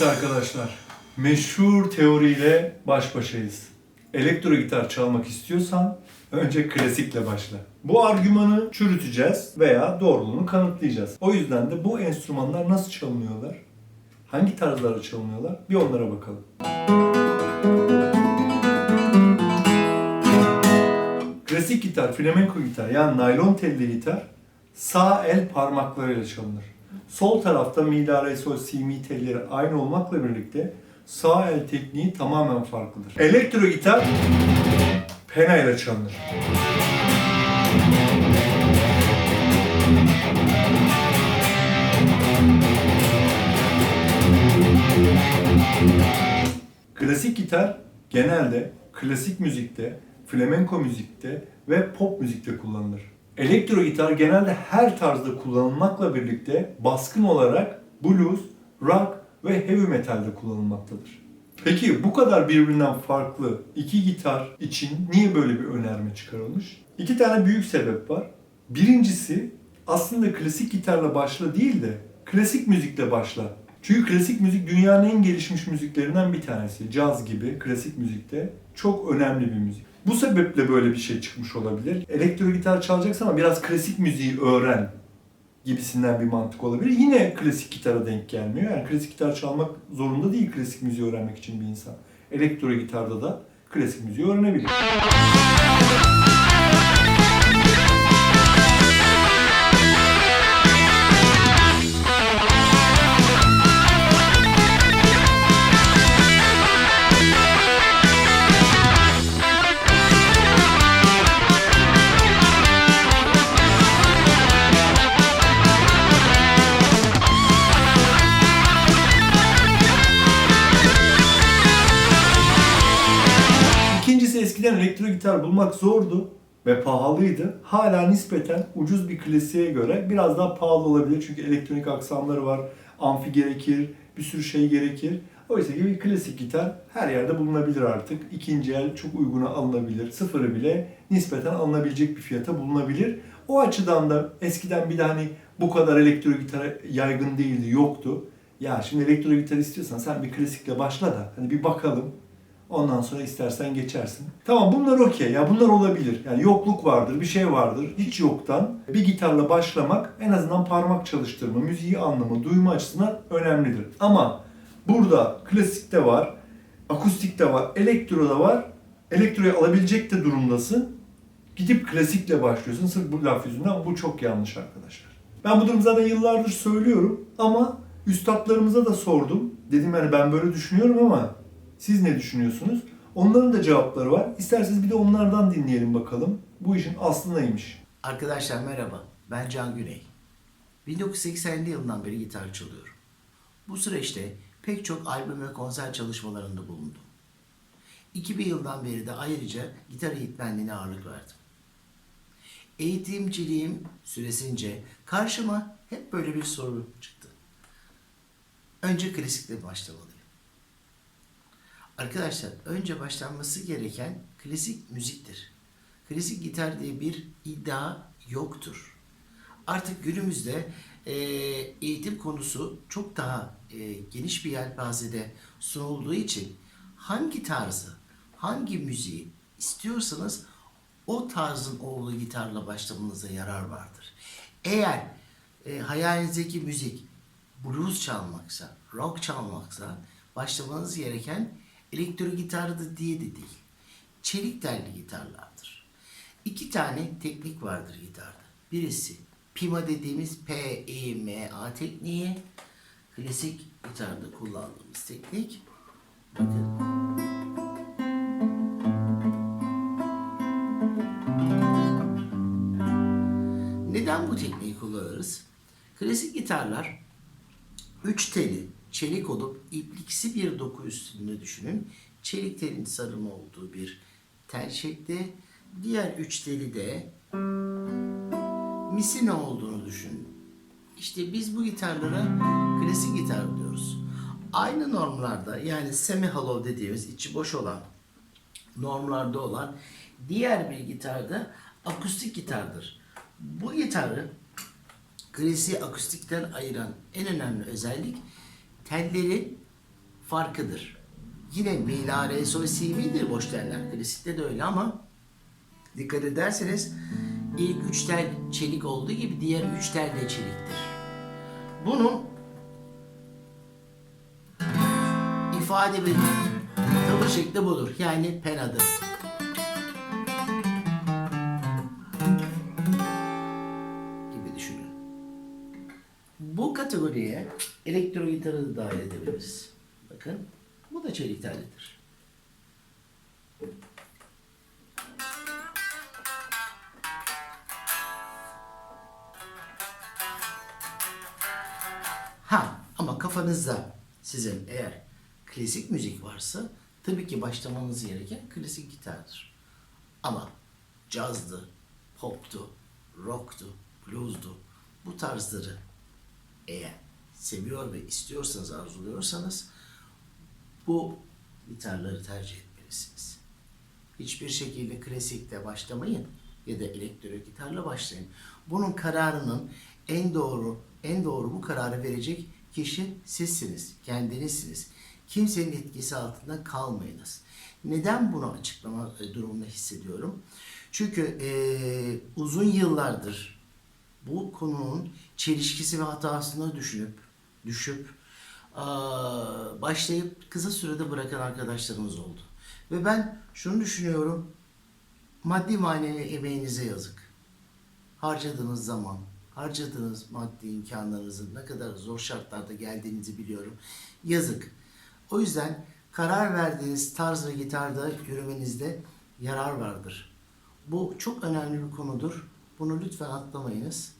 Evet arkadaşlar, meşhur teoriyle baş başayız. Elektro gitar çalmak istiyorsan önce klasikle başla. Bu argümanı çürüteceğiz veya doğruluğunu kanıtlayacağız. O yüzden de bu enstrümanlar nasıl çalınıyorlar? Hangi tarzlarda çalınıyorlar? Bir onlara bakalım. Klasik gitar, flamenco gitar yani naylon telli gitar sağ el parmaklarıyla çalınır. Sol tarafta mi, la, re, sol, si, mi telleri aynı olmakla birlikte sağ el tekniği tamamen farklıdır. Elektro gitar pena ile çalınır. Klasik gitar genelde klasik müzikte, flamenco müzikte ve pop müzikte kullanılır. Elektro gitar genelde her tarzda kullanılmakla birlikte baskın olarak blues, rock ve heavy metalde kullanılmaktadır. Peki bu kadar birbirinden farklı iki gitar için niye böyle bir önerme çıkarılmış? İki tane büyük sebep var. Birincisi aslında klasik gitarla başla değil de klasik müzikle başla. Çünkü klasik müzik dünyanın en gelişmiş müziklerinden bir tanesi. Caz gibi klasik müzikte çok önemli bir müzik. Bu sebeple böyle bir şey çıkmış olabilir. Elektro gitar çalacaksın ama biraz klasik müziği öğren gibisinden bir mantık olabilir. Yine klasik gitara denk gelmiyor. Yani klasik gitar çalmak zorunda değil klasik müziği öğrenmek için bir insan. Elektro gitarda da klasik müziği öğrenebilir. Gitar bulmak zordu ve pahalıydı. Hala nispeten ucuz bir klasiğe göre biraz daha pahalı olabilir. Çünkü elektronik aksamları var, amfi gerekir, bir sürü şey gerekir. Oysa ki bir klasik gitar her yerde bulunabilir artık. İkinci el çok uyguna alınabilir. Sıfırı bile nispeten alınabilecek bir fiyata bulunabilir. O açıdan da eskiden bir de hani bu kadar elektro gitar yaygın değildi, yoktu. Ya şimdi elektro gitar istiyorsan sen bir klasikle başla da hani bir bakalım. Ondan sonra istersen geçersin. Tamam bunlar okey ya bunlar olabilir. Yani yokluk vardır, bir şey vardır. Hiç yoktan bir gitarla başlamak en azından parmak çalıştırma, müziği anlama, duyma açısından önemlidir. Ama burada klasikte var, akustikte var, elektroda var. Elektroyu alabilecek de durumdasın. Gidip klasikle başlıyorsun. Sırf bu laf yüzünden bu çok yanlış arkadaşlar. Ben bu durumu zaten yıllardır söylüyorum ama üstadlarımıza da sordum. Dedim yani ben böyle düşünüyorum ama siz ne düşünüyorsunuz? Onların da cevapları var. İsterseniz bir de onlardan dinleyelim bakalım. Bu işin aslı neymiş? Arkadaşlar merhaba, ben Can Güney. 1980'li yılından beri gitar çalıyorum. Bu süreçte pek çok albüm ve konser çalışmalarında bulundum. 2000 yıldan beri de ayrıca gitar eğitmenliğine ağırlık verdim. Eğitimciliğim süresince karşıma hep böyle bir soru çıktı. Önce klasikle başlamalıyım. Arkadaşlar önce başlanması gereken klasik müziktir. Klasik gitar diye bir iddia yoktur. Artık günümüzde e, eğitim konusu çok daha e, geniş bir yelpazede sunulduğu için hangi tarzı, hangi müziği istiyorsanız o tarzın olduğu gitarla başlamanıza yarar vardır. Eğer e, hayalinizdeki müzik blues çalmaksa, rock çalmaksa başlamanız gereken elektro gitardı diye de değil. Çelik telli gitarlardır. İki tane teknik vardır gitarda. Birisi pima dediğimiz P-I-M-A tekniği. Klasik gitarda kullandığımız teknik. Bakın. Neden bu tekniği kullanırız? Klasik gitarlar üç teli çelik olup ipliksi bir doku üstünde düşünün. Çelik telin sarımı olduğu bir tel şekli. Diğer üç teli de misine olduğunu düşünün. İşte biz bu gitarlara klasik gitar diyoruz. Aynı normlarda yani semi hollow dediğimiz içi boş olan normlarda olan diğer bir gitarda akustik gitardır. Bu gitarı klasiği akustikten ayıran en önemli özellik telleri farkıdır. Yine mi, la, re, sol, si, mi'dir boş teller. Klasikte de öyle ama dikkat ederseniz ilk üç tel çelik olduğu gibi diğer üç tel de çeliktir. Bunun ifade bir tavır şekli budur. Yani penadı. Kategoriye elektro gitarı da dahil edebiliriz. Bakın bu da çelik tellidir. Ha ama kafanızda sizin eğer klasik müzik varsa tabii ki başlamanız gereken klasik gitardır. Ama cazdı, poptu, rocktu, bluesdu bu tarzları eğer seviyor ve istiyorsanız, arzuluyorsanız bu gitarları tercih etmelisiniz. Hiçbir şekilde klasikle başlamayın ya da elektro gitarla başlayın. Bunun kararının en doğru en doğru bu kararı verecek kişi sizsiniz, kendinizsiniz. Kimsenin etkisi altında kalmayınız. Neden bunu açıklama e, durumunda hissediyorum? Çünkü eee, uzun yıllardır bu konunun çelişkisi ve hatasını düşünüp düşüp başlayıp kısa sürede bırakan arkadaşlarımız oldu. Ve ben şunu düşünüyorum. Maddi manevi emeğinize yazık. Harcadığınız zaman, harcadığınız maddi imkanlarınızın ne kadar zor şartlarda geldiğinizi biliyorum. Yazık. O yüzden karar verdiğiniz tarz ve gitarda yürümenizde yarar vardır. Bu çok önemli bir konudur. Bunu lütfen atlamayınız.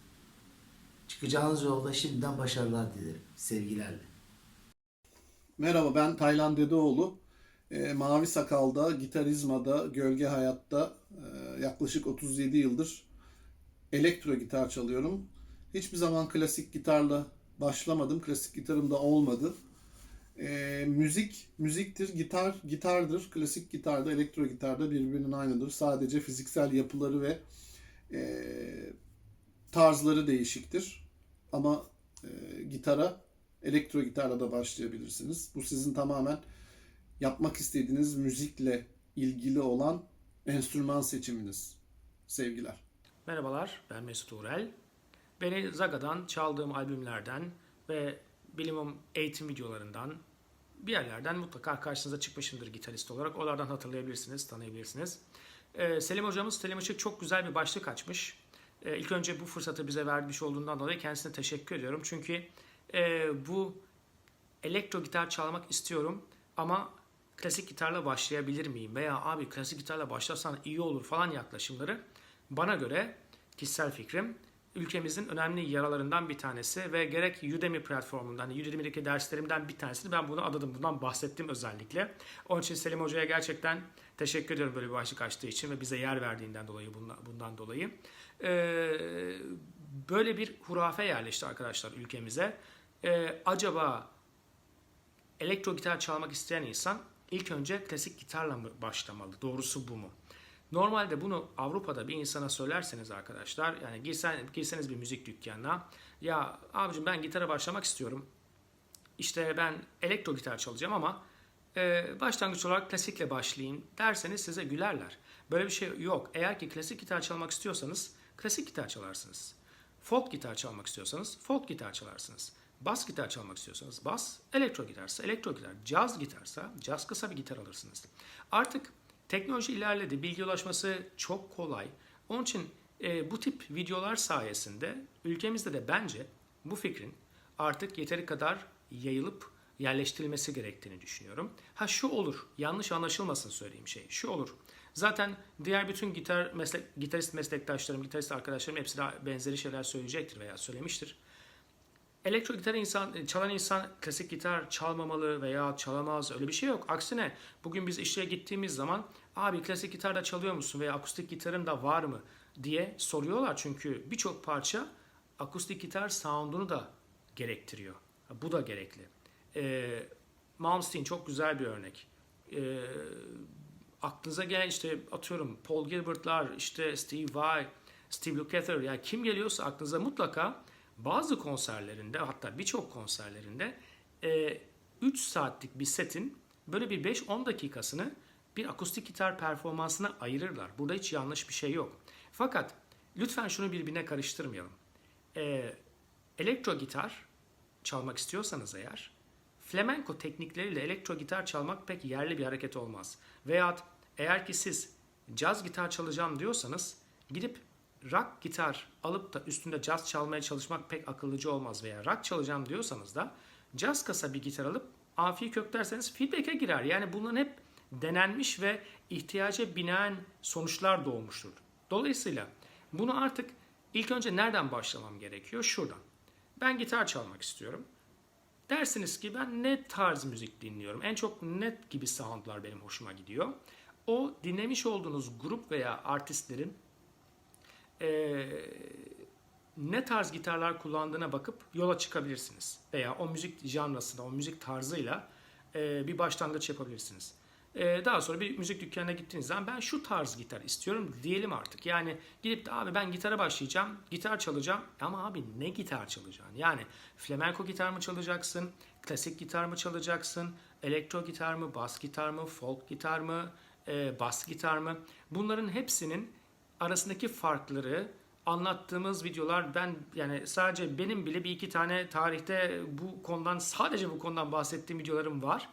Çıkacağınız yolda şimdiden başarılar dilerim. Sevgilerle. Merhaba ben Taylan Dedeoğlu. Ee, Mavi Sakal'da, Gitarizma'da, Gölge Hayat'ta e, yaklaşık 37 yıldır elektro gitar çalıyorum. Hiçbir zaman klasik gitarla başlamadım. Klasik gitarım da olmadı. Ee, müzik, müziktir. Gitar, gitardır. Klasik gitarda, elektro gitarda birbirinin aynıdır. Sadece fiziksel yapıları ve e, tarzları değişiktir. Ama e, gitara elektro gitarla da başlayabilirsiniz. Bu sizin tamamen yapmak istediğiniz müzikle ilgili olan enstrüman seçiminiz. Sevgiler. Merhabalar, ben Mesut Uğrel. Beni Zaga'dan çaldığım albümlerden ve bilimum eğitim videolarından bir yerlerden mutlaka karşınıza çıkmışımdır gitarist olarak. Oralardan hatırlayabilirsiniz, tanıyabilirsiniz. Ee, Selim hocamız Selim Işık çok güzel bir başlık açmış. Ee, ilk önce bu fırsatı bize vermiş olduğundan dolayı kendisine teşekkür ediyorum. Çünkü e, bu elektro gitar çalmak istiyorum ama klasik gitarla başlayabilir miyim? Veya abi klasik gitarla başlasan iyi olur falan yaklaşımları bana göre kişisel fikrim ülkemizin önemli yaralarından bir tanesi ve gerek Udemy platformundan, Udemy'deki derslerimden bir tanesini ben bunu adadım. Bundan bahsettim özellikle. Onun için Selim Hoca'ya gerçekten teşekkür ediyorum böyle bir başlık açtığı için ve bize yer verdiğinden dolayı bundan dolayı. Ee, böyle bir hurafe yerleşti arkadaşlar ülkemize. Ee, acaba elektro gitar çalmak isteyen insan ilk önce klasik gitarla mı başlamalı? Doğrusu bu mu? Normalde bunu Avrupa'da bir insana söylerseniz arkadaşlar yani girsen, girseniz bir müzik dükkanına ya abicim ben gitara başlamak istiyorum. İşte ben elektro gitar çalacağım ama e, başlangıç olarak klasikle başlayayım derseniz size gülerler. Böyle bir şey yok. Eğer ki klasik gitar çalmak istiyorsanız klasik gitar çalarsınız. Folk gitar çalmak istiyorsanız folk gitar çalarsınız. Bas gitar çalmak istiyorsanız bas, elektro gitarsa elektro gitar, caz gitarsa caz kısa bir gitar alırsınız. Artık teknoloji ilerledi, bilgi ulaşması çok kolay. Onun için e, bu tip videolar sayesinde ülkemizde de bence bu fikrin artık yeteri kadar yayılıp yerleştirilmesi gerektiğini düşünüyorum. Ha şu olur, yanlış anlaşılmasın söylediğim şey. Şu olur. Zaten diğer bütün gitar meslek, gitarist meslektaşlarım, gitarist arkadaşlarım hepsi de benzeri şeyler söyleyecektir veya söylemiştir. Elektro gitar insan, çalan insan klasik gitar çalmamalı veya çalamaz öyle bir şey yok. Aksine bugün biz işe gittiğimiz zaman abi klasik gitar da çalıyor musun veya akustik gitarın da var mı diye soruyorlar. Çünkü birçok parça akustik gitar sound'unu da gerektiriyor. Bu da gerekli. Ee, Malmsteen çok güzel bir örnek. Ee, aklınıza gelen işte atıyorum Paul Gilbert'lar, işte Steve Vai, Steve Lukather yani kim geliyorsa aklınıza mutlaka bazı konserlerinde hatta birçok konserlerinde e, 3 saatlik bir setin böyle bir 5-10 dakikasını bir akustik gitar performansına ayırırlar. Burada hiç yanlış bir şey yok. Fakat lütfen şunu birbirine karıştırmayalım. Ee, elektro gitar çalmak istiyorsanız eğer flamenco teknikleriyle elektro gitar çalmak pek yerli bir hareket olmaz. Veyahut eğer ki siz caz gitar çalacağım diyorsanız gidip rock gitar alıp da üstünde caz çalmaya çalışmak pek akıllıcı olmaz. Veya rock çalacağım diyorsanız da caz kasa bir gitar alıp amfiyi köklerseniz feedback'e girer. Yani bunların hep denenmiş ve ihtiyaca binaen sonuçlar doğmuştur. Dolayısıyla bunu artık ilk önce nereden başlamam gerekiyor? Şuradan. Ben gitar çalmak istiyorum. Dersiniz ki ben ne tarz müzik dinliyorum? En çok net gibi soundlar benim hoşuma gidiyor. O dinlemiş olduğunuz grup veya artistlerin eee, ne tarz gitarlar kullandığına bakıp yola çıkabilirsiniz. Veya o müzik janrasında, o müzik tarzıyla eee, bir başlangıç yapabilirsiniz. Eee, daha sonra bir müzik dükkanına gittiğiniz zaman ben şu tarz gitar istiyorum diyelim artık. Yani gidip de abi ben gitara başlayacağım, gitar çalacağım. Ama abi ne gitar çalacaksın? Yani flamenco gitar mı çalacaksın, klasik gitar mı çalacaksın, elektro gitar mı, bas gitar mı, folk gitar mı, eee, bas gitar mı? Bunların hepsinin arasındaki farkları anlattığımız videolar ben yani sadece benim bile bir iki tane tarihte bu konudan sadece bu konudan bahsettiğim videolarım var.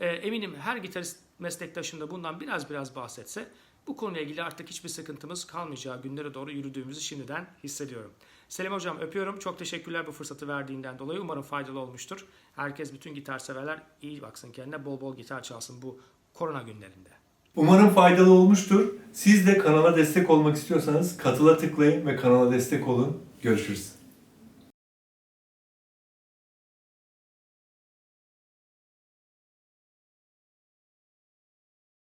Ee, eminim her gitarist meslektaşım da bundan biraz biraz bahsetse bu konuyla ilgili artık hiçbir sıkıntımız kalmayacağı günlere doğru yürüdüğümüzü şimdiden hissediyorum. Selim Hocam öpüyorum. Çok teşekkürler bu fırsatı verdiğinden dolayı. Umarım faydalı olmuştur. Herkes bütün gitar severler iyi baksın kendine bol bol gitar çalsın bu korona günlerinde. Umarım faydalı olmuştur. Siz de kanala destek olmak istiyorsanız katıla tıklayın ve kanala destek olun. Görüşürüz.